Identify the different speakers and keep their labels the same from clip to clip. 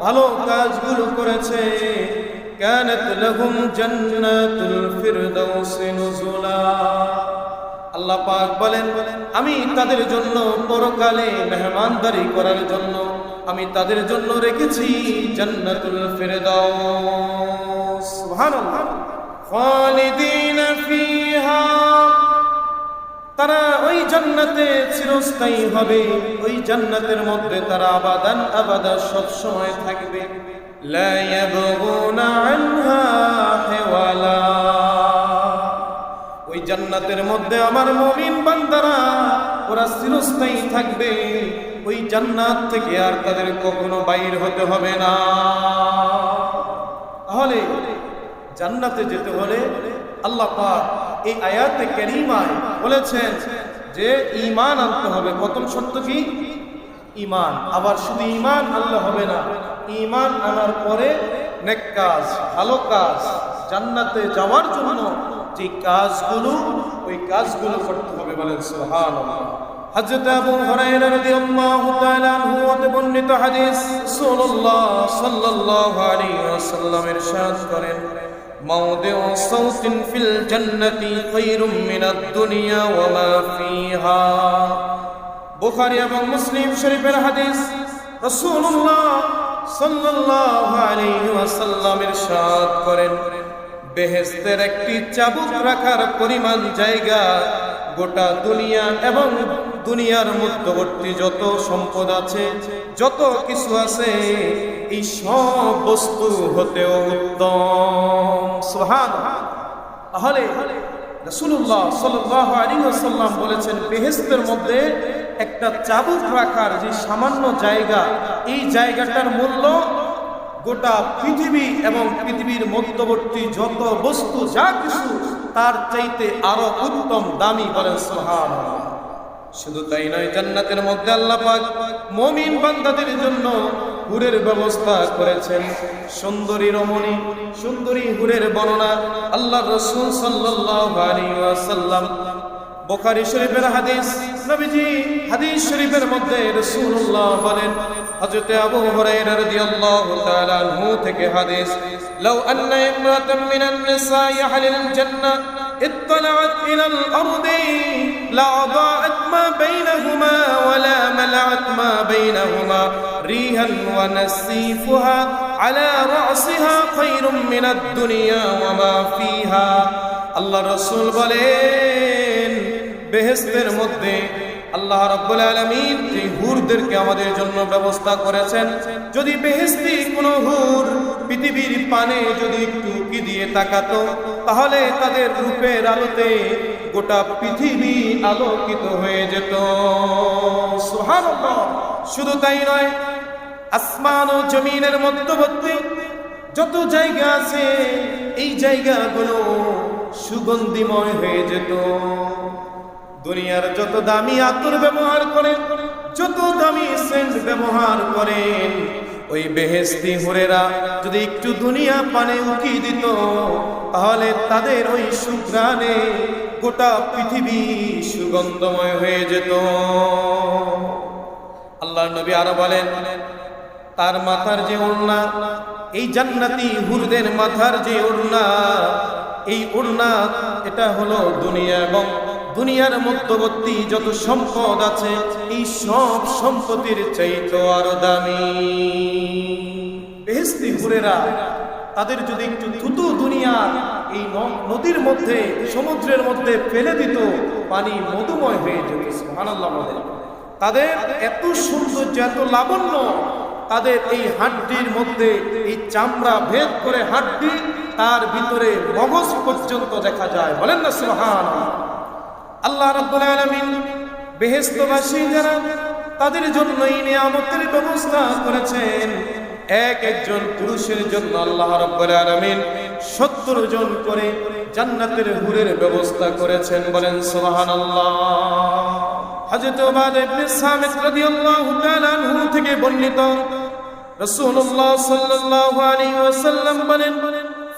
Speaker 1: ভালো কাজগুলো করেছে। কানাত লাহুম জান্নাতুল ফিরদাউস নুজুলা। আল্লাহ পাক বলেন, আমি তাদের জন্য পরকালে মেহমানদারি করার জন্য, আমি তাদের জন্য রেখেছি জান্নাতুল ফিরদাউস। সুবহানাল্লাহ। খালিদিনা ফিহা তারা ওই জান্নাতে চিরস্থায়ী হবে। ওই জান্নাতের মধ্যে তারা আবাদান আবাদা সব সময় থাকবে ইয়াবগুনা আনহা হিওয়ালা। ওই জান্নাতের মধ্যে আমার মুমিন বান্দারা, ওরা চিরস্থায়ী থাকবে। ওই জান্নাত থেকে আর তাদের কখনো বাইর হতে হবে না। তাহলে জান্নাতে যেতে হলে আল্লাহ পাক এই আয়াতে কারিমায় বলেছেন যে ইমান আনতে হবে। প্রথম শর্ত কি? ইমান আবার শুধু ইমান আনলে হবে না, ঈমান আনার পরে নেক কাজ, ভালো কাজ, জান্নাতে যাওয়ার জন্য যে কাজগুলো, ওই কাজগুলো করতে হবে বলেন সুবহানাল্লাহ। হযরত আবু হুরায়রা রাদিয়াল্লাহু তাআলা আনহু হতে বর্ণিত হাদিস রাসূলুল্লাহ সাল্লাল্লাহু আলাইহি ওয়াসাল্লাম ইরশাদ করেন। موضع صوت في الجنة خير من الدنيا وما فيها বুখারী এবং মুসলিম শরীফের হাদিস রাসূলুল্লাহ সাল্লাল্লাহু আলাইহি ওয়াসাল্লাম ইরশাদ করেন বেহেশতের একটি চাবুক রাখার পরিমাণ জায়গা গোটা দুনিয়া এবং দুনিয়ার মধ্যবর্তী যত সম্পদ আছে যত কিছু আছে, এই সব বস্তু হতেও উত্তম। সুহান তাহলে রাসূলুল্লাহ সাল্লাল্লাহু আলাইহি ওয়াসাল্লাম বলেছেন, বেহেশতের মধ্যে একটা চাবুক রাখার যে সামান্য জায়গা, এই জায়গাটার মূল্য গোটা পৃথিবী এবং পৃথিবীর মধ্যবর্তী যত বস্তু, যা কিছু, তার চাইতে আরও উত্তম দামি বলেন সোহান শুধু তাই নয়, জান্নাতের মধ্যে আল্লাহ পাক মমিন বান্দাদের জন্য হুরের ব্যবস্থা করেছেন। সুন্দরী রমণী, সুন্দরী হুরের বর্ণনা আল্লাহ রসুল ওয়াসাল্লাম। বুখারী শরীফের হাদিস, নবীজি হাদিস শরীফের মধ্যে রাসূলুল্লাহ বলেন, হযরত আবু হুরায়রা রাদিয়াল্লাহু তাআলা আনহু থেকে হাদিস, লাউ আন্না ইমরাতাম মিনান নিসাই আহলিল জান্নাহ اطلعت إلى الأرض لأضاءت ما بينهما ولا ملعت ما بينهما ريها ونسيفها على رأسها خير من الدنيا وما فيها الله رسول বলেন বেহেস্তের মধ্যে আল্লাহ রাব্বুল আলামিন যে হুরদেরকে আমাদের জন্য ব্যবস্থা করেছেন, যদি বেহেস্তি কোনো হুর পৃথিবীর পানে যদি একটু দিয়ে তাকাতো, তাহলে তাদের রূপের আলোতে গোটা পৃথিবী আলোকিত হয়ে যেত। শুধু তাই নয়, আসমান ও জমিনের মধ্যবর্তী যত জায়গা আছে, এই জায়গাগুলো সুগন্ধিময় হয়ে যেত। দুনিয়ার যত দামি আতর ব্যবহার করেন, যত দামি সেন্ট ব্যবহার করেন, ওই বেহেস্তি হুরেরা যদি একটু দুনিয়া পানে উকি দিত, তাহলে তাদের ওই সুগ্রানে গোটা পৃথিবী সুগন্ধময় হয়ে যেত। আল্লাহ নবী আরও বলেন, তার মাথার যে ওড়না, এই জান্নাতি হুরদের মাথার যে ওড়না, এই ওড়না, এটা হলো দুনিয়া এবং দুনিয়ার মধ্যবর্তী যত সম্পদ আছে, এই সব সম্পত্তির চাইতো আরও দামি। বেহেস্তি হুরেরা, তাদের যদি একটু থুতু দুনিয়া এই নদীর মধ্যে, সমুদ্রের মধ্যে ফেলে দিত, পানি মধুময় হয়ে যেত, সুবহানাল্লাহ তাদের এত সৌন্দর্য, এত লাবণ্য, তাদের এই হাড্ডির মধ্যে এই চামড়া ভেদ করে হাড্ডি, তার ভিতরে মগজ পর্যন্ত দেখা যায়। বলেন না সুবহান আল্লাহ রাব্বুল আলামিন বেহেশতবাসী যারা, তাদের জন্য এই নিয়ামতের ব্যবস্থা করেছেন। এক একজন পুরুষের জন্য আল্লাহ রাব্বুল আলামিন 70 জন করে জান্নাতের হুরের ব্যবস্থা করেছেন বলেন সুবহানাল্লাহ। হযরত উবাদ ইবনে সামিত রাদিয়াল্লাহু তাআলা আনহু থেকে বর্ণিত রাসূলুল্লাহ সাল্লাল্লাহু আলাইহি ওয়াসাল্লাম বলেন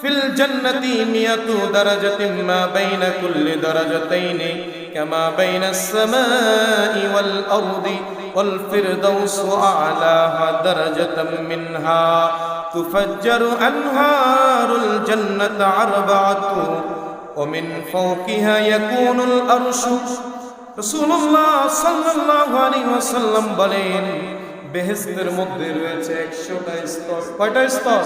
Speaker 1: ফিল জান্নাতি মিয়াতু দারাজাতিন মা বাইনা কুল্লি দারাজাতাইনি কামা বাইনাস সামাই ওয়াল আরদি والفردوس أعلاها درجة منها تفجر أنهار الجنة أربعة ومن فوقها يكون الأرش رسول الله صلى الله عليه وسلم বলেন বেহেস্তের মধ্যে রয়েছে একশোটা স্তর কয়টা স্তর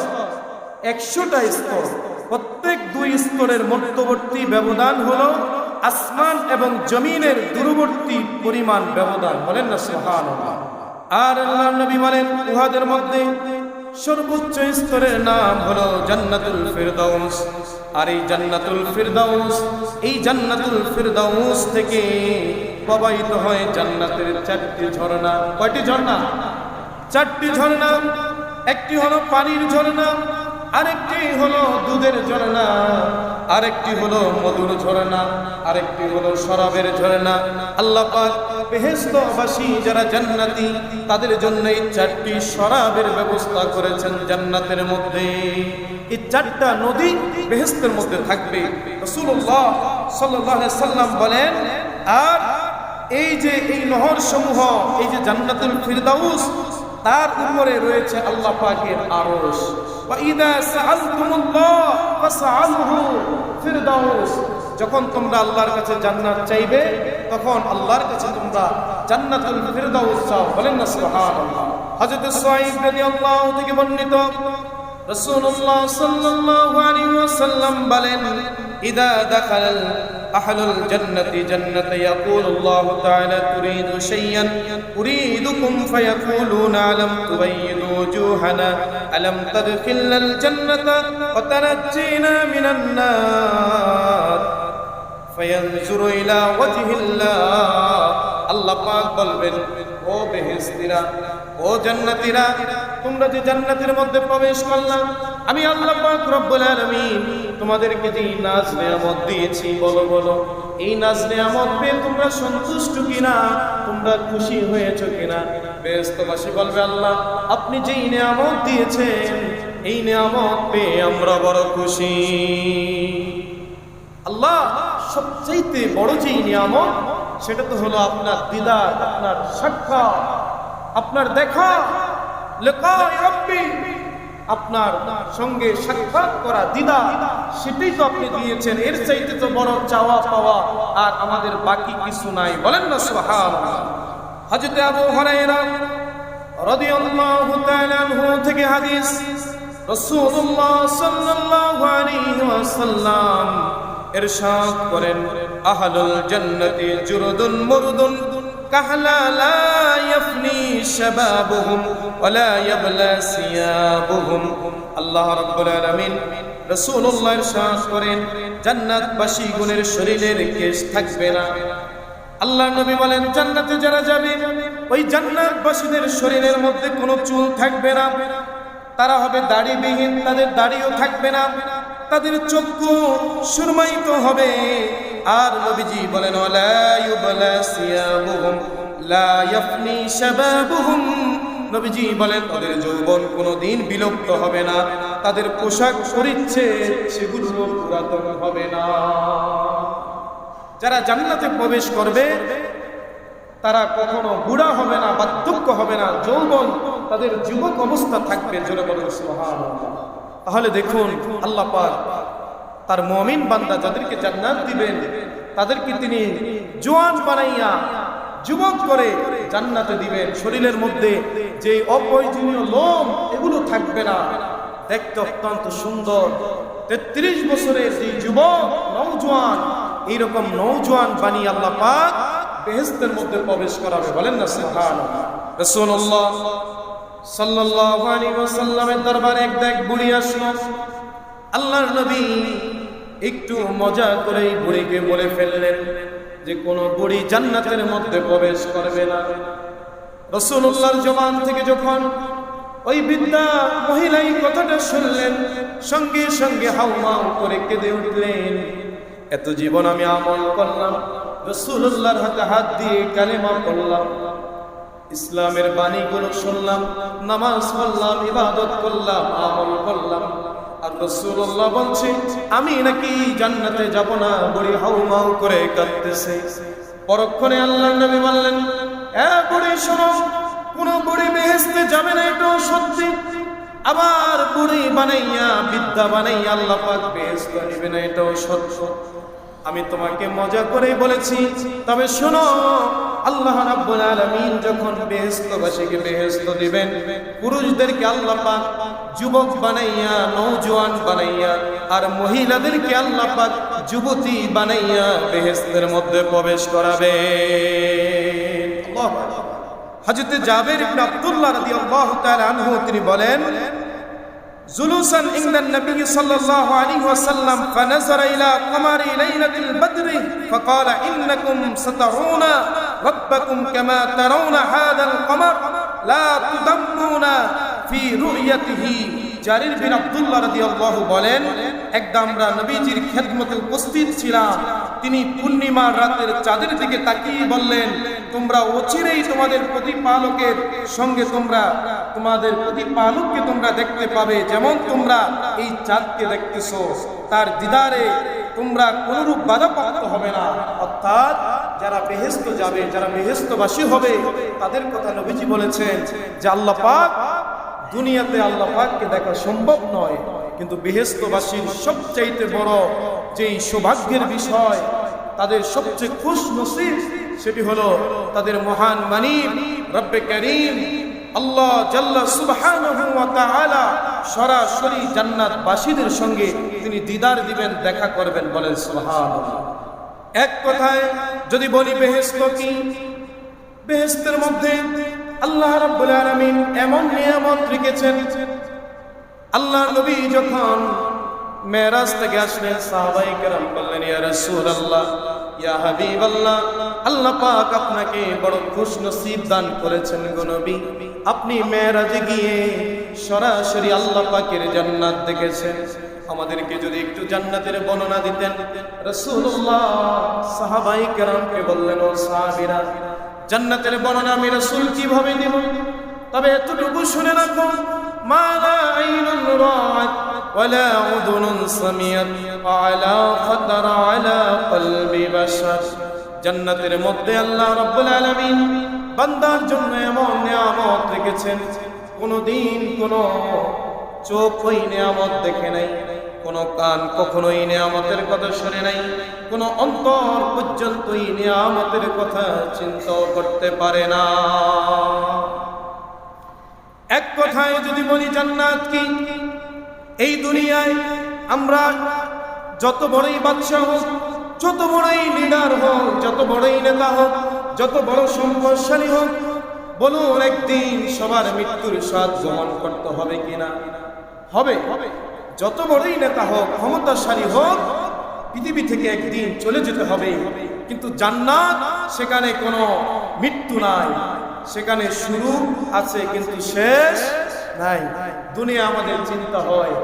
Speaker 1: একশোটা স্তর। প্রত্যেক দুই স্তরের মধ্যবর্তী ব্যবধান হলো আসমান এবং জমিনের দূরবর্তী পরিমাণ ব্যবধান। বলেন না সুহান আর আল্লাহ নবী বলেন, উহাদের মধ্যে সর্বোচ্চ স্তরের নাম হলো জান্নাতুল ফিরদাউস। আর এই জান্নাতুল ফিরদাউস, এই জান্নাতুল ফিরদাউস থেকে প্রবাহিত হয় জান্নাতের চারটি ঝর্ণা। কয়টি ঝর্ণা? চারটি ঝর্ণা। একটি হলো পানির ঝর্ণা আরেকটি হলো দুধের ঝর্ণা, আরেকটি হলো মধুর ঝর্ণা, আরেকটি হলো শরাবের ঝর্ণা। আল্লাহ পাক বেহেশতবাসী যারা জান্নাতি, তাদের জন্য এই চারটি শরাবের ব্যবস্থা করেছেন জান্নাতের মধ্যে। এই চারটা নদী বেহেস্তের মধ্যে থাকবে। রাসূলুল্লাহ সাল্লাল্লাহু আলাইহি সাল্লাম বলেন, আর এই যে এই নহর সমূহ এই যে জান্নাতুল ফিরদাউস তার উপরে রয়েছে আল্লাহ পাকের আরশ। যখন তোমরা আল্লাহর কাছে জান্নাত চাইবে, তখন আল্লাহর কাছে তোমরা জান্নাতুল ফিরদাউস চাও। বলেন না সুবহানাল্লাহ। হযরত সুহাইব রাদিয়াল্লাহু থেকে বর্ণিত, রাসূলুল্লাহ সাল্লাল্লাহু আলাইহি ওয়াসাল্লাম বলেন إذا دخل أهل الجنة جنة يقول الله تعالى تريد شيئا أريدكم فيقولون ألم تبيض وجوهنا؟ ألم تدخلنا الجنة وتنجينا من النار؟ فينظر إلى وجه الله আল্লাহ পাক বলবেন, ও বেহেশতিরা, ও জান্নাতীরা, তোমরা যে জান্নাতের মধ্যে প্রবেশ করলাম আমি আল্লাহ পাক রব্বুল আলামিন তোমাদেরকে যে নাজ নিয়ামত দিয়েছি, বলো বলো, এই নাজ নিয়ামত পেয়ে তোমরা সন্তুষ্ট কিনা, তোমরা খুশি হয়েছো কিনা? বেহেশতবাসী বলবে, আল্লাহ, আপনি যেই নিয়ামত দিয়েছেন, এই নিয়ামত পেয়ে আমরা বড় খুশি। আল্লাহ, সবচাইতে বড় যেই নিয়ামত সেটা তো হলো আপনার দিদার, আপনার সাক্ষাৎ আপনার দেখা আপনার সঙ্গে সাক্ষাৎ করা দিদা, সেটাই তো আপনি দিয়েছেন। এর চাইতে তো বড় চাওয়া পাওয়া আর আমাদের বাকি কিছু নাই। বলেন না, সুবহানাল্লাহ। হযরত আবু হুরায়রা রাদিয়াল্লাহু তাআলা আনহু থেকে হাদিস, রাসূলুল্লাহ সাল্লাল্লাহু আলাইহি ওয়াসাল্লাম ইরশাদ করেন, আহলুল জান্নাতি জুরদুন মুরদুন, কাহলা লা ইয়াফনি শাবাবুহুম ওয়ালা ইয়াবলা সিয়াবুহুম। আল্লাহ রাব্বুল আলামিন রাসূলুল্লাহ ইরশাদ করেন জান্নাতবাসী গুণের শরীরের কেশ থাকবে না। আল্লাহ নবী বলেন, জান্নাতে যারা যাবে, ওই জান্নাতবাসীদের শরীরের মধ্যে কোনো চুল থাকবে না। তারা হবে দাড়িবিহীন, তাদের দাড়িও থাকবে না। তাদের চক্ষু সুরমায়িত হবে। আর নবীজি বলেন নবীজি বলেন, তাদের যৌবন কোনোদিন বিলুপ্ত হবে না। তাদের পোশাক পরিচ্ছেদ সেগুলো পুরাতন হবে না। যারা জান্নাতে প্রবেশ করবে, তারা কখনো বুড়া হবে না, বার্ধক্য হবে না। যৌবন তাদের যুবক অবস্থা থাকবে, জোরে বলেন, সুবহানাল্লাহ। তাহলে দেখুন, আল্লাহ পাক তার মমিন বান্দা যাদেরকে জান্নাত দিবেন, তাদেরকে তিনি জোয়ান বানাইয়া যুবক করে জান্নাতে দিবেন। শরীরের মধ্যে যে অপ্রয়োজনীয় লোম, এগুলো থাকবে না। দেখতে অত্যন্ত সুন্দর। তেত্রিশ বছরের যে যুবক নৌজোয়ান এইরকম নৌজোয়ান বানিয়ে আল্লাহ পাক বেহেস্তের মধ্যে প্রবেশ করাবে। বলেন না, সুবহানাল্লাহ। রাসূলুল্লাহ সাল্লাল্লাহু আলাইহি ওয়াসাল্লামের দরবারে এক দেখ বুড়ি আসলো। আল্লাহর নবী একটু মজা করে বুড়িকে বলে ফেললেন যে কোন বুড়ি জান্নাতের মধ্যে প্রবেশ করবে না। রাসূলুল্লাহর জবান থেকে যখন ওই বিদ্যা মহিলাই কথাটা শুনলেন, সঙ্গে সঙ্গে হাউমাউ করে কেঁদে উঠলেন। এত জীবন আমি আমল করলাম রসুল্লাহর হাতে হাত দিয়ে কালেমা পড়লাম। ইসলামের বাণীগুলো শুনলাম, নামাজ পড়লাম, ইবাদত করলাম, আমল করলাম। আর রসুল্লাহ আমি নাকি জান্নাতে যাব না, বড়ি হাউমাউ করে কাঁদতেছে। পরক্ষণে আল্লাহ নবী বললেন, এ বুড়ি, শোনো, কোন বুড়ি বেহেস্তে যাবে না, এটাও সত্যি। আবার বুড়ি বানাইয়া বিদ্যা বানাইয়া আল্লাহ পাক বেহেস্ত নিবে না, এটাও সত্য। আমি তোমাকে মজা করে বলেছি। তবে শোনো, আল্লাহ রাব্বুল আলামিন যখন বেহেশতবাসীকে বেহেশত দিবেন, পুরুষদেরকে আল্লাহ পাক যুবক বানাইয়া, নওজোয়ান বানাইয়া, আর মহিলাদেরকে আল্লাহ পাক যুবতী বানাইয়া বেহেশতের মধ্যে প্রবেশ করাবে হযরত জাবের ইবনে আব্দুল্লাহ রাদিয়াল্লাহু তাআলা আনহু, তিনি বলেন جلوسا عند النبي صلى الله عليه وسلم فنظر إلى قمر ليلة البدر فقال إنكم سترون ربكم كما ترون هذا القمر لا تدمون في رؤيته. জারির বিন আব্দুল্লাহ রাদিয়াল্লাহু বলেন একদম আমরা নবীজির খেদমতে উপস্থিত ছিলাম। তিনি পূর্ণিমার রাতের চাঁদের দিকে তাকিয়ে বললেন, তোমরা অচিরেই তোমাদের প্রতিপালকের সঙ্গে তোমরা, তোমাদের প্রতিপালককে তোমরা দেখতে পাবে যেমন তোমরা এই চাঁদকে দেখতেছো। তার দিদারে তোমরা কোনরূপ বাধাপ্রাপ্ত হবে না। অর্থাৎ যারা বেহেস্ত যাবে, যারা বেহেস্তবাসী হবে, তাদের কথা নবীজি বলেছেন যে আল্লাহ পাক দুনিয়াতে আল্লাহ পাককে দেখা সম্ভব নয়, কিন্তু বেহেস্তবাসীর সবচাইতে বড় যেই সৌভাগ্যের বিষয়, তাদের সবচেয়ে খুশ নসিব সেটি হলো তাদের মহান মানিব, রব্বে করিম, আল্লাহ জাল্লা সুবহানাহু ওয়া তাআলা সরাসরি জান্নাতবাসীদের সঙ্গে তিনি দিদার দিবেন, দেখা করবেন বলেন সুবহানাল্লাহ। এক কথায় যদি বলি বেহেশত কি? বেহেশতের মধ্যে আল্লাহ রাব্বুল আলামিন এমন নিয়ামত রেখেছেন। আল্লাহ নবী যখন মেরাজ থেকে আসলেন সাহাবাই কেরাম বললেন, ইয়া রাসূলুল্লাহ, ইয়া হাবিবাল্লাহ, আল্লাহ পাক আপনাকে বড় খুশ নসিব দান করেছেন গো নবী। আপনি মেরাজে গিয়ে সরাসরি আল্লাহ পাকের জান্নাত দেখেছেন। আমাদেরকে যদি একটু জান্নাতের বর্ণনা দিতেন। রাসূলুল্লাহ সাহাবাই কেরামকে বললেন, ও সাহাবীরা জান্নাতের বর্ণনা আমি রাসূল কিভাবে দিব তবে এতটুকু শুনে রাখো মা লা আইনুন রাআত ولا أذن سمعت وعلى خطر على قلب بشر জান্নাতের মধ্যে আল্লাহ রাব্বুল আলামিন বান্দার জন্য এমন নিয়ামত রেখেছেন কোনোদিন কোনো চোখ ওই নিয়ামত দেখে নাই কোনো কান কখনোই নিয়ামতের কথা শুনে নাই, কোনো অন্তর পর্যন্তই নিয়ামতের কথা চিন্তাও করতে পারে না। এক কথায় যদি বলি জান্নাত কি? এই দুনিয়ায় আমরা যত বড়ই বাদশাহ হোক, যত বড়ই লিডার হোক, যত বড়ই নেতা হোক, যত বড় সম্পদশালী হোক, বলুন একদিন সবার মৃত্যুর স্বাদ গ্রহণ করতে হবে কিনা? হবে। হবে যত বড়ই নেতা হোক, ক্ষমতাশালী হোক, পৃথিবী থেকে একদিন চলে যেতে হবে। কিন্তু জান্নাত সেখানে কোনো মৃত্যু নাই। সেখানে শুরু আছে কিন্তু শেষ নাই। দুনিয়া আমাদের চিন্তা হয়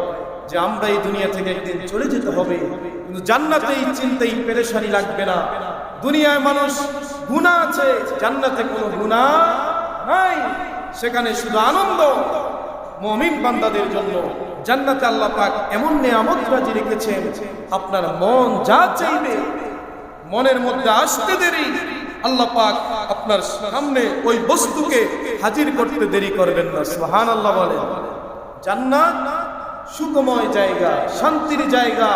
Speaker 1: যে আমরা এই দুনিয়া থেকে একদিন চলে যেতে হবে। কিন্তু জান্নাতে এই চিন্তা এই পেরেশানি লাগবে না। দুনিয়ায় মানুষ গুণা আছে, জান্নাতে কোনো গুণা নাই। সেখানে শুধু আনন্দ, মমিন বান্দাদের জন্য। জান্নাতে আল্লাহ পাক এমন নিয়ামত রাজি রেখেছেন, আপনার মন যা চাইবে, মনের মধ্যে আসতে দেরি, আল্লাহ পাক আপনার সামনে ওই বস্তুকে হাজির করতে দেরি করবেন না সুহান আল্লাহ বলেন। জান্নাত সুখময় জায়গা, শান্তির জায়গা,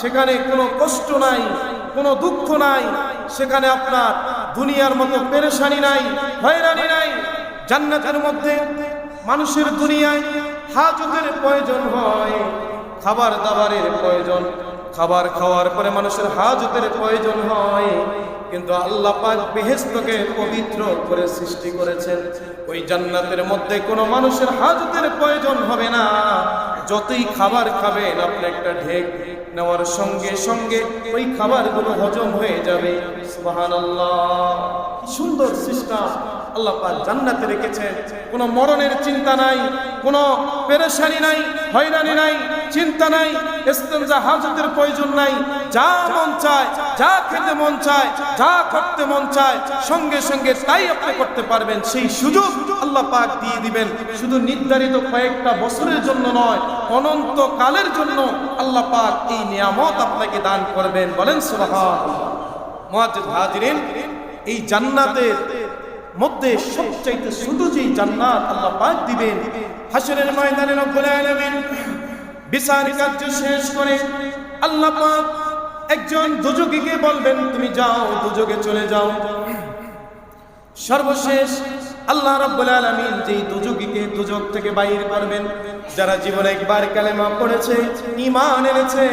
Speaker 1: সেখানে কোনো কষ্ট নাই, কোনো দুঃখ নাই, সেখানে আপনার দুনিয়ার মতো পেরেশানি নাই, হয়রানি নাই। জান্নাতের মধ্যে মানুষের দুনিয়ায় হাজতের প্রয়োজন হয়, খাবার দাবারের প্রয়োজন। খাবার খাওয়ার পরে মানুষের হাজতের প্রয়োজন হয়, কিন্তু আল্লাহ পাক বেহেস্তকে পবিত্র করে সৃষ্টি করেছেন। ওই জান্নাতের মধ্যে কোনো মানুষের হাজতের প্রয়োজন হবে না। যতই খাবার খাবেন, আপনি একটা ঢেক নেওয়ার সঙ্গে সঙ্গে ওই খাবারগুলো হজম হয়ে যাবে। সুন্দর সিস্টেম। আল্লাহ জান্নাতে রেখেছেন। কোনো মরণের চিন্তা নাই, কোনো পেরেশানি নাই, হয়রানি নাই, চিন্তা নাই ইস্তেঞ্জা হাজতের প্রয়োজন নাই। যা মন চায়, যা খেতে মন চায়, যা করতে মন চায়, সঙ্গে সঙ্গে তাই আপনি করতে পারবেন। সেই সুযোগ আল্লাহ পাক দিয়ে দিবেন। শুধু নির্ধারিত কয়েকটা বছরের জন্য নয় অনন্ত কালের জন্য আল্লাহ পাক এই নিয়ামত আপনাকে দান করবেন। বলেন হাজিরিন, এই জান্নাতের মধ্যে সবচাইতে শুধু যেই জান্নাত আল্লাহ পাক দিবেন হাসরের ময়দানে রব্বুল আলামিন বিচার কার্য শেষ করে আল্লাহ পাক একজন দুযোগীকে বলবেন, তুমি যাও, দুযোগে চলে যাও। সর্বশেষ আল্লাহ রাব্বুল আলামিন যেই দুজুকিকে দুজক থেকে বাইর করবেন, যারা জীবনে একবার কালেমা পড়েছে, ঈমান এনেছে,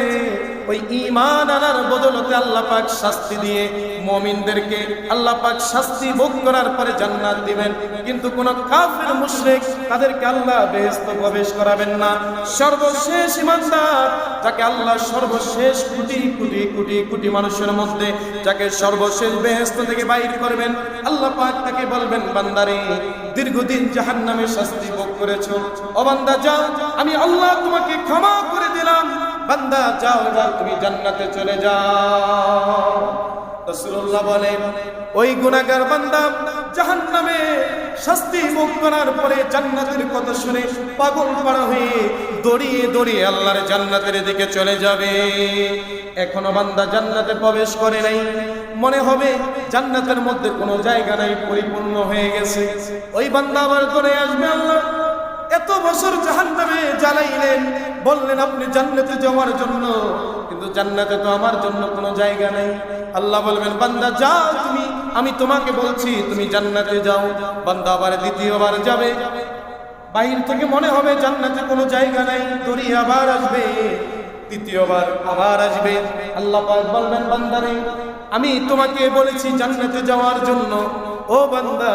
Speaker 1: ওই ঈমান আনার বদলতে আল্লাহ পাক শাস্তি দিয়ে মুমিনদেরকে আল্লাহ পাক শাস্তি ভোগ করার পরে জান্নাত দিবেন। কিন্তু কোন কাফির মুশরিক তাদেরকে আল্লাহ বেহেশত প্রবেশ করাবেন না। সর্বশেষ ঈমানদার যাকে আল্লাহ সর্বশেষ কোটি কোটি কোটি কোটি মানুষের মধ্যে যাকে সর্বশেষ বেহেশত থেকে বাইর করবেন, আল্লাহ পাক তাকে বলবেন, বান্দারে, দীর্ঘদিন জাহান্নামে শাস্তি ভোগ করেছ। অবান্দা বান্দা, যাও, আমি আল্লাহ তোমাকে ক্ষমা করে দিলাম। বান্দা, যাও যাও, তুমি জান্নাতে চলে যাও। রাসূলুল্লাহ বলেন ওই গুনাহগার বান্দা জাহান্নামে শাস্তি ভোগ করার পরে জান্নাতের কথা শুনে পাগল পাড়া হয়ে দড়িয়ে দড়িয়ে আল্লাহর জান্নাতের দিকে চলে যাবে। এখনও বান্দা জান্নাতে প্রবেশ করে নাই। মনে হবে জান্নাতের মধ্যে কোনো জায়গা নাই, পরিপূর্ণ হয়ে গেছে। ওই বান্দা আবার করে আসবে আল্লাহ। বছর জাহান্নামে জ্বালাইলেন। বললেন, আপনি জান্নাতে যাওয়ার জন্য। কিন্তু জান্নাতে তো আমার জন্য কোনো জায়গা নেই। আল্লাহ বলবেন, বান্দা, যাও তুমি। আমি তোমাকে বলছি, তুমি জান্নাতে যাও। বান্দা আবার দ্বিতীয়বার যাবে। বাহির থেকে মনে হবে জান্নাতে কোনো জায়গা নাই। দড়ি আবার আসবে, তৃতীয়বার আবার আসবে। আল্লাহ বলবেন, বান্দারে আমি তোমাকে বলেছি জান্নাতে যাওয়ার জন্য। ও বান্দা,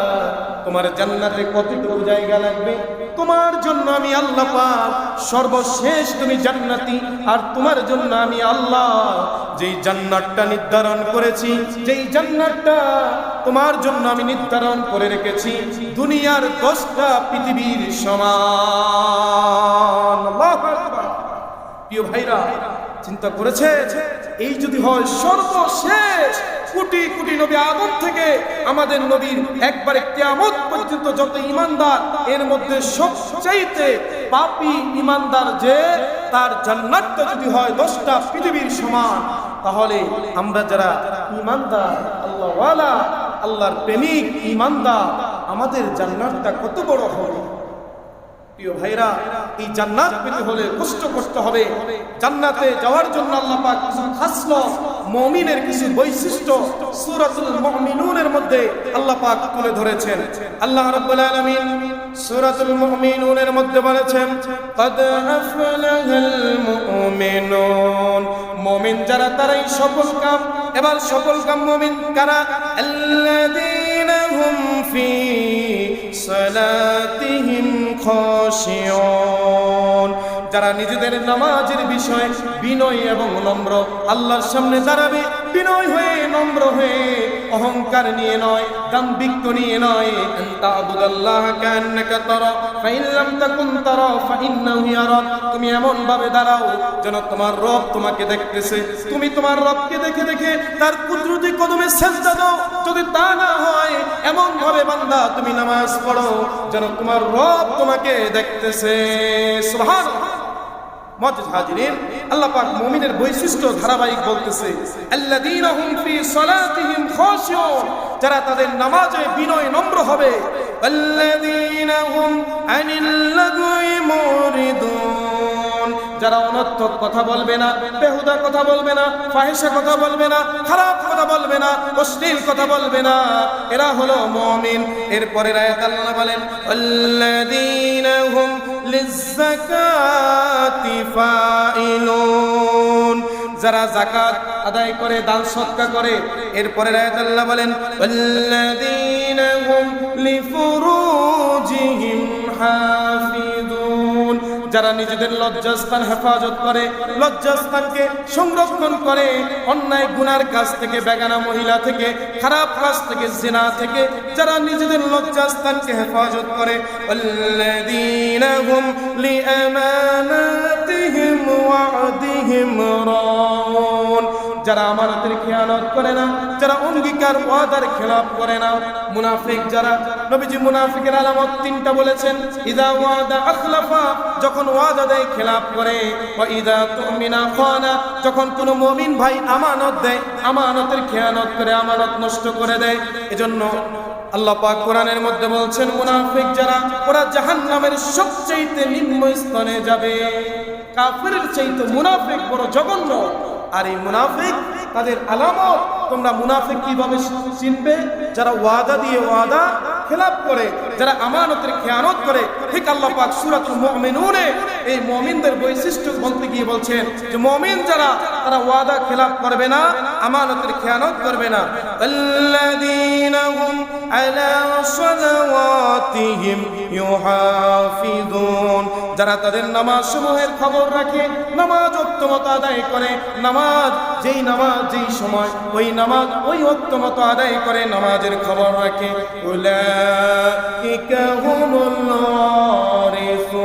Speaker 1: তোমার জান্নাতে কতটুকু জায়গা লাগবে? তোমার জন্য আমি আল্লাহ পাক সর্বশেষ তুমি জান্নাতি, আর তোমার জন্য আমি আল্লাহ যেই জান্নাতটা নির্ধারণ করেছি, যেই জান্নাতটা তোমার জন্য আমি নির্ধারণ করে রেখেছি দুনিয়ার দশটা পৃথিবীর সমান। প্রিয় ভাইরা, চিন্তা করেছে? এই যদি হয় সর্বশেষ কোটি কোটি নবী আদম থেকে আমাদের নবীর একবারে কেয়ামত পর্যন্ত যত ইমানদার, এর মধ্যে সবচাইতে পাপি ইমানদার যে, তার জান্নাতটা যদি হয় দশটা পৃথিবীর সমান, তাহলে আমরা যারা ইমানদার, আল্লাহওয়ালা, আল্লাহর প্রেমিক, ইমানদার, আমাদের জান্নাতটা কত বড় হবে? প্রিয় ভাইরা এই জান্নাত পেতে হলে কষ্ট করতে হবে। জান্নাতে যাওয়ার জন্য আল্লাহ পাক খাসল মুমিনের কিছু বৈশিষ্ট্য সূরাতুল মুমিনুনের মধ্যে আল্লাহ পাক তুলে ধরেছেন। আল্লাহ রাব্বুল আলামিন সূরাতুল মুমিনুনের মধ্যে বলেছেন, কদ আফলাহাল মুমিনুন। মুমিন যারা, তারাই সফল কাম। এবার সফল কাম মুমিন কারা? আল্লাযী هم في صلاتهم خاشعون যারা নিজেদের নামাজের বিষয় বিনয় এবং নম্র আল্লাহর সামনে দাঁড়াবে বিনয় হয়ে নম্র হয়ে অহংকার নিয়ে নয় দাম্ভিক্য নিয়ে নয় তাবুদাল্লাহ কান্নাকা তারা ফাইন লাম তাকুন তারা ফাইন্নাহু ইয়ারাক তুমি এমন ভাবে দাঁড়াও যেন তোমার রব তোমাকে দেখতেছে তুমি তোমার রবকে দেখে দেখে তার কুদরতি কদমে সেজদা দাও যদি তা না হয় এমন ভাবে বান্দা তুমি নামাজ পড়ো যেন তোমার রব তোমাকে দেখতেছে। সুবহানাল্লাহ। আল্লাহ বৈশিষ্ট্য ধারাবাহিক বলতেছে যারা তাদের নামাজে বিনয় নম্র হবে। যারা অনর্থক কথা বলবে না, বেহুদা কথা বলবে না, ফাহিশা কথা বলবে না, খারাপ কথা বলবে না, অশ্লীল কথা বলবে না। এরা হলো মমিন। এরপরে আয়াত আল্লাহ বলেন, আল্লাযীনা হুম লিজ্জাকাতি যারা জাকাত আদায় করে, দান সৎকা করে এরপরে আয়াত আল্লাহ বলেন, আল্লাযীনা লিফুরুজিহিম যারা নিজেদের লজ্জাস্থান হেফাজত করে, লজ্জাস্থানকে সংরক্ষণ করে, অন্যায় গুনার কাছ থেকে, বেগানা মহিলা থেকে, খারাপ কাজ থেকে, জেনা থেকে, যারা নিজেদের লজ্জাস্থানকে হেফাজত করে লিআমানাতিহিম ওয়াদিহিম রাউন। যারা আমানতের খেয়ানত করে না, যারা অঙ্গীকার ওয়াদার খেলাপ করে না, মুনাফিক যারা, নবীজি মুনাফিকের আলামত তিনটা বলেছেন, ইদা ওয়াদা আখলাফা যখন ওয়াদা দেয়, খেলাপ করে ওয়া ইদা তুমিনা খানা যখন কোনো মুমিন ভাই আমানত দেয়, আমানতের খেয়ানত করে, আমানত নষ্ট করে দেয়। এজন্য আল্লাহ পাক কোরআনের মধ্যে বলছেন, মুনাফিক যারা, ওরা জাহান্নামের সবচেয়ে নিম্ন স্থানে যাবে। কাফিরের চাইতে মুনাফিক বড় জঘন্য। আর এই মুনাফিক, তাদের আলামত, তোমরা মুনাফিক কীভাবে চিনবে? যারা ওয়াদা দিয়ে ওয়াদা, খেলাপ করে যারা আমানতের খেয়ানত করে, ঠিক আল্লাহ পাক সূরাতুল মুমিনুনে এই মুমিনদের বৈশিষ্ট্য বলতে গিয়ে বলছেন যে মুমিন যারা, তারা ওয়াদা খেলাপ করবে না, আমানতের খেয়ানত করবে না। যারা তাদের নামাজ সমূহের খবর রাখে, নামাজ উত্তমত আদায় করে, নামাজ যেই নামাজ যেই সময়, ওই নামাজ ওই উত্তমত আদায় করে, নামাজের খবর রাখে। উলাইকা হুমুল ওয়ারিসুন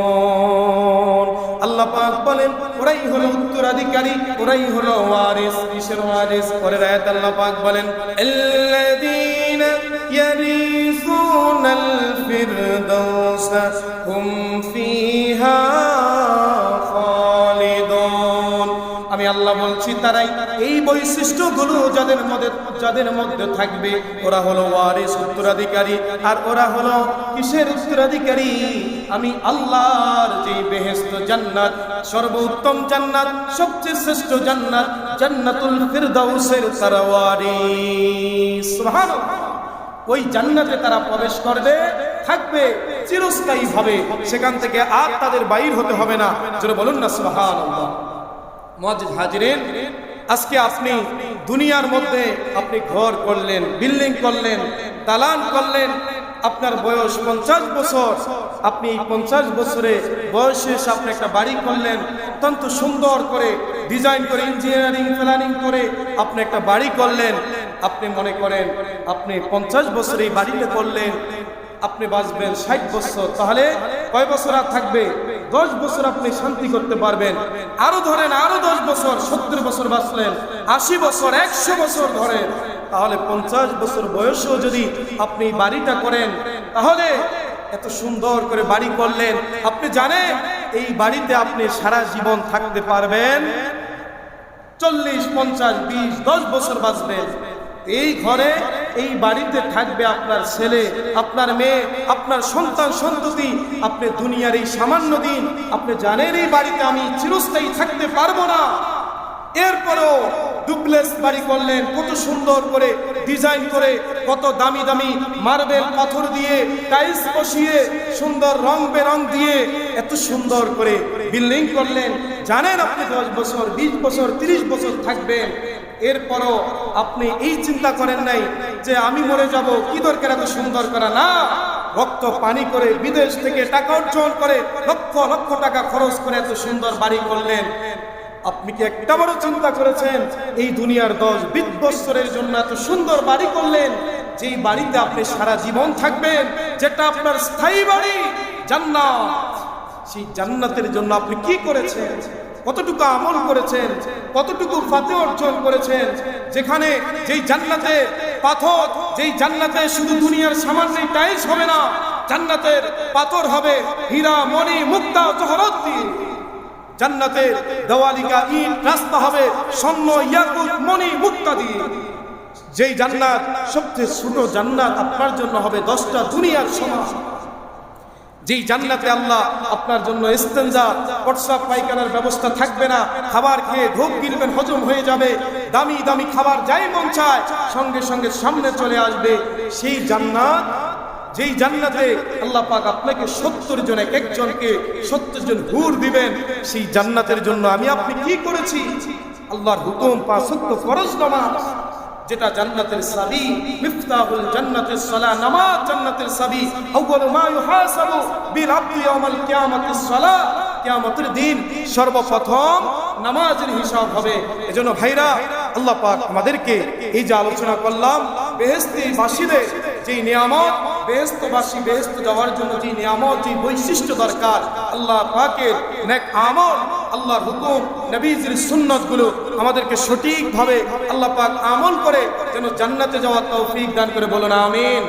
Speaker 1: আল্লাহ পাক বলেন, ওরাই হলো উত্তরাধিকারী, ওরাই হলো ওয়ারিস, কিসের ওয়ারিস? পরে রায়াত আল্লাহ পাক বলেন, আল্লাযীনা ইয়ারিসুনাল ফিরদাউস হুম ফিহা খালিদুন. আমি আল্লাহ বলছি, তারাই এই বৈশিষ্ট্যগুলো যাদের মধ্যে যাদের মধ্যে থাকবে, ওরা হলো ওয়ারিস উত্তরাধিকারী আর ওরা হলো কিসের উত্তরাধিকারী? আমি আল্লাহর যে বেহেস্ত জান্নাত, সর্বোত্তম জান্নাত, সবচেয়ে শ্রেষ্ঠ জান্নাত, জান্নাতুল ফিরদাউসের তারা ওয়ারিস। সুবহানাল্লাহ। ওই জান্নাতে তারা প্রবেশ করবে, থাকবে চিরস্থায়ী ভাবে। সেখান থেকে আর তাদের বাইর হতে হবে না। যেটা বলুন না মসজিদ হাজিরেন আজকে আপনি দুনিয়ার মধ্যে আপনি ঘর করলেন, বিল্ডিং করলেন, দালান করলেন, আপনার বয়স পঞ্চাশ বছর, আপনি পঞ্চাশ বছরে বয়সে এসে আপনি একটা বাড়ি করলেন, অত্যন্ত সুন্দর করে ডিজাইন করে ইঞ্জিনিয়ারিং প্ল্যানিং করে আপনি একটা বাড়ি করলেন, আপনি মনে করেন আপনি পঞ্চাশ বছর এই বাড়িতে করলেন আপনি বাঁচবেন ষাট বছর, তাহলে কয় বছর আর থাকবে? দশ বছর আপনি শান্তি করতে পারবেন। আরও ধরেন, আরও দশ বছর, সত্তর বছর বাঁচলেন, আশি বছর, একশো বছর ধরেন, তাহলে পঞ্চাশ বছর বয়সেও যদি আপনি বাড়িটা করেন, তাহলে এত সুন্দর করে বাড়ি করলেন। আপনি জানেন, এই বাড়িতে আপনি সারা জীবন থাকতে পারবেন। চল্লিশ, পঞ্চাশ, বিশ, দশ বছর বাঁচবেন। এই ঘরে এই বাড়িতে থাকবে আপনার ছেলে, আপনার মেয়ে, আপনার সন্তান, সন্ততি, আপনি দুনিয়ার এই সামান্য দিন, আপনি জানেন এই বাড়িতে আমি চিরস্থায়ী থাকতে পারব না। এরপরও ডুপ্লেক্স বাড়ি করলেন, কত সুন্দর করে ডিজাইন করে, কত দামি দামি মার্বেল পাথর দিয়ে, টাইলস বসিয়ে, সুন্দর রং বেরং দিয়ে, এত সুন্দর করে বিল্ডিং করলেন। জানেন আপনি দশ বছর, বিশ বছর, তিরিশ বছর থাকবেন। এরপরও আপনি এই চিন্তা করেন নাই যে আমি মরে যাব, কি দরকার এত সুন্দর করা? না। রক্ত পানি করে বিদেশ থেকে টাকা অর্জন করে লক্ষ লক্ষ টাকা খরচ করে এত সুন্দর বাড়ি করলেন। আপনি কি একটা বড় চিন্তা করেছেন? এই দুনিয়ার দশ বিশ বছরের জন্য এত সুন্দর বাড়ি করলেন, যেই বাড়িতে আপনি সারা জীবন থাকবেন, যেটা আপনার স্থায়ী বাড়ি, জান্নাত। সেই জান্নাতের জন্য আপনি কি করেছেন? কতটুকু আমল করেছেন, কতটুকু ফাতে অর্জন করেছেন, যেখানে যেই জান্নাতে পাথর, যেই জান্নাতে শুধু দুনিয়ার সামান্য টাইলস হবে না, জান্নাতের পাথর হবে হীরা, মণি, মুক্তা জহরত দিয়ে জান্নাতের দেওয়ালিকা ইট, রাস্তা হবে স্বর্ণ, ইয়াকুত, মণি মুক্তা দিয়ে যেই জান্নাত, সবচেয়ে ছোট জান্নাত আপনার জন্য হবে দশটা দুনিয়ার সমান যেই জান্নাতে আল্লাহ আপনার জন্য ইস্তেঞ্জা পায়খানার ব্যবস্থা থাকবে না। খাবার খেয়ে ঢোক গিলবেন, হজম হয়ে যাবে। দামি দামি খাবার যাই মন চায়, সঙ্গে সঙ্গে সামনে চলে আসবে। সেই জান্নাত, যেই জান্নাতে আল্লাহ পাক আপনাকে সত্তর জন, এক একজনকে সত্তর জন হুর দিবেন, সেই জান্নাতের জন্য আমি আপনি কি করেছি? আল্লাহর হুকুম পা সত্য ফরজ নামাজ। যেটা জান্নাতের সাবি, মিফতাহুল জান্নাতের সালা, নামাজ জান্নাতের সাবি। আউয়ালু মা ইউহাসাবু বিল আবদি ইয়াউমাল কিয়ামাতিস সালা। কিয়ামতের দিন সর্বপ্রথম নামাজের হিসাব হবে। এজন্য ভাইরা, আল্লাহ পাক আমাদেরকে এই যে আলোচনা করলাম বেহেস্তি বাসীদের যেই নিয়ামত বেহেস্তবাসী বেহেস্ত যাওয়ার জন্য যে নিয়ামত যে বৈশিষ্ট্য দরকার, আল্লাহ পাকের নেক আমল আল্লাহর হুকুম, নবীজির সুন্নতগুলো আমাদেরকে সঠিকভাবে আল্লাহ পাক আমল করে যেন জান্নাতে যাওয়ার তৌফিক দান করে বলো না আমিন।